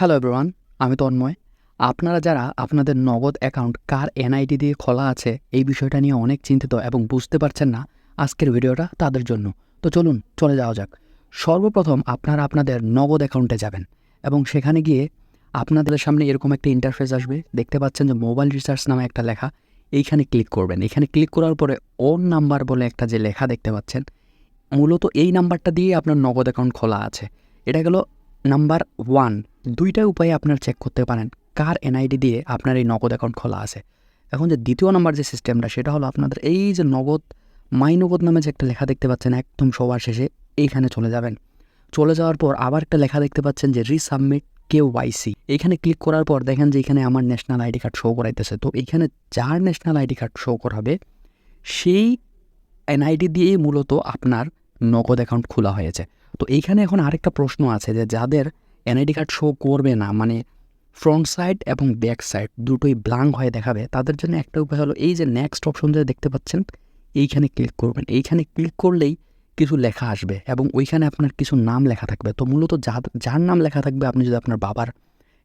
Hello everyone আমি তন্ময়। আপনারা যারা আপনাদের নগদ অ্যাকাউন্ট কার এনআইডি দিয়ে খোলা আছে, এই বিষয়টা নিয়ে অনেক চিন্তিত এবং বুঝতে পারছেন না আজকের ভিডিওটা তাদের জন্য। তো চলুন, চলে যাওয়া যাক। সর্বপ্রথম আপনারা আপনাদের নগদ অ্যাকাউন্টে যাবেন এবং সেখানে গিয়ে আপনাদের সামনে এরকম একটা ইন্টারফেস আসবে। দেখতে পাচ্ছেন যে মোবাইল রিসার্চ নামে একটা লেখা। এইখানে ক্লিক করবেন। এখানে ক্লিক করার পরে ওন নাম্বার বলে একটা যে লেখা দেখতে পাচ্ছেন, মূলত এই নাম্বারটা দিয়ে আপনার নগদ অ্যাকাউন্ট খোলা আছে। এটা গেল নাম্বার ওয়ান দুইটা উপায়ে আপনার চেক করতে পারেন, কার এনআইডি দিয়ে আপনার এই নগদ অ্যাকাউন্ট খোলা আছে। এখন যে দ্বিতীয় নাম্বার যে সিস্টেমটা সেটা হলো আপনাদের এই যে নগদ মাই নগদ নামে যে একটা লেখা দেখতে পাচ্ছেন একদম সবার শেষে, এইখানে চলে যাবেন। চলে যাওয়ার পর আবার একটা লেখা দেখতে পাচ্ছেন যে রিসাবমিট কে ওয়াইসি এইখানে ক্লিক করার পর দেখেন যে এখানে আমার ন্যাশনাল আইডি কার্ড শো করাইতেছে। তো এখানে যার ন্যাশনাল আইডি কার্ড শো করাবে, সেই এনআইডি দিয়েই মূলত আপনার নগদ অ্যাকাউন্ট খোলা হয়েছে। তো এইখানে এখন আরেকটা প্রশ্ন আছে যে যাদের এনআইডি কার্ড শো করবে না মানে ফ্রন্ট সাইড এবং ব্যাক সাইড দুটোই ব্লাঙ্ক হয়ে দেখাবে। তাদের জন্য একটা উপায় হলো এই যে নেক্সট অপশন যে দেখতে পাচ্ছেন, এইখানে ক্লিক করবেন। এইখানে ক্লিক করলেই কিছু লেখা আসবে এবং ওইখানে আপনার কিছু নাম লেখা থাকবে। তো মূলত যার নাম লেখা থাকবে আপনি যদি আপনার বাবার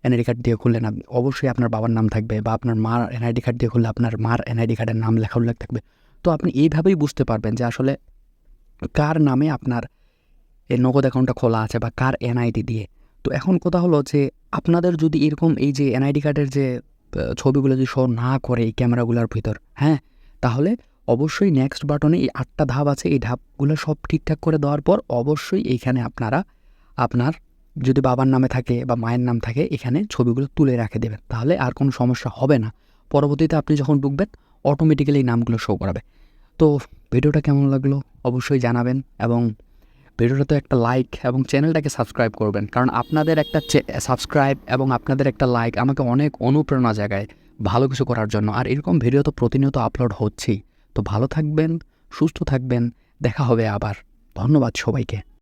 এনআইডি কার্ড দিয়ে খুললেন অবশ্যই আপনার বাবার নাম থাকবে বা আপনার মার এনআইডি কার্ড দিয়ে খুললে আপনার মার এনআইডি কার্ডের নাম লেখা উল্লেখ থাকবে। তো আপনি এইভাবেই বুঝতে পারবেন যে আসলে কার নামে আপনার এই নগদ অ্যাকাউন্টটা খোলা আছে বা কার এনআইডি দিয়ে। তো এখন কথা হলো যে আপনাদের যদি এরকম এই যে এনআইডি কার্ডের যে ছবিগুলো যদি শো না করে এই ক্যামেরাগুলোর ভিতর হ্যাঁ? তাহলে অবশ্যই নেক্সট বাটনে এই আটটা ধাপ আছে, এই ধাপগুলো সব ঠিকঠাক করে দেওয়ার পর অবশ্যই এইখানে আপনারা, আপনার যদি বাবার নামে থাকে বা মায়ের নাম থাকে, এখানে ছবিগুলো তুলে রেখে দেবেন। তাহলে আর কোনো সমস্যা হবে না। পরবর্তীতে আপনি যখন ঢুকবেন অটোমেটিক্যালি এই নামগুলো শো করাবে। তো ভিডিওটা কেমন লাগল? অবশ্যই জানাবেন এবং ভিডিওটাতে একটা লাইক এবং চ্যানেলটাকে সাবস্ক্রাইব করবেন। কারণ আপনাদের একটা সাবস্ক্রাইব এবং আপনাদের একটা লাইক আমাকে অনেক অনুপ্রেরণা জায়গায় ভালো কিছু করার জন্য। আর এরকম ভিডিও তো প্রতিনিয়ত আপলোড হচ্ছেই। তো ভালো থাকবেন, সুস্থ থাকবেন, দেখা হবে আবার। ধন্যবাদ সবাইকে।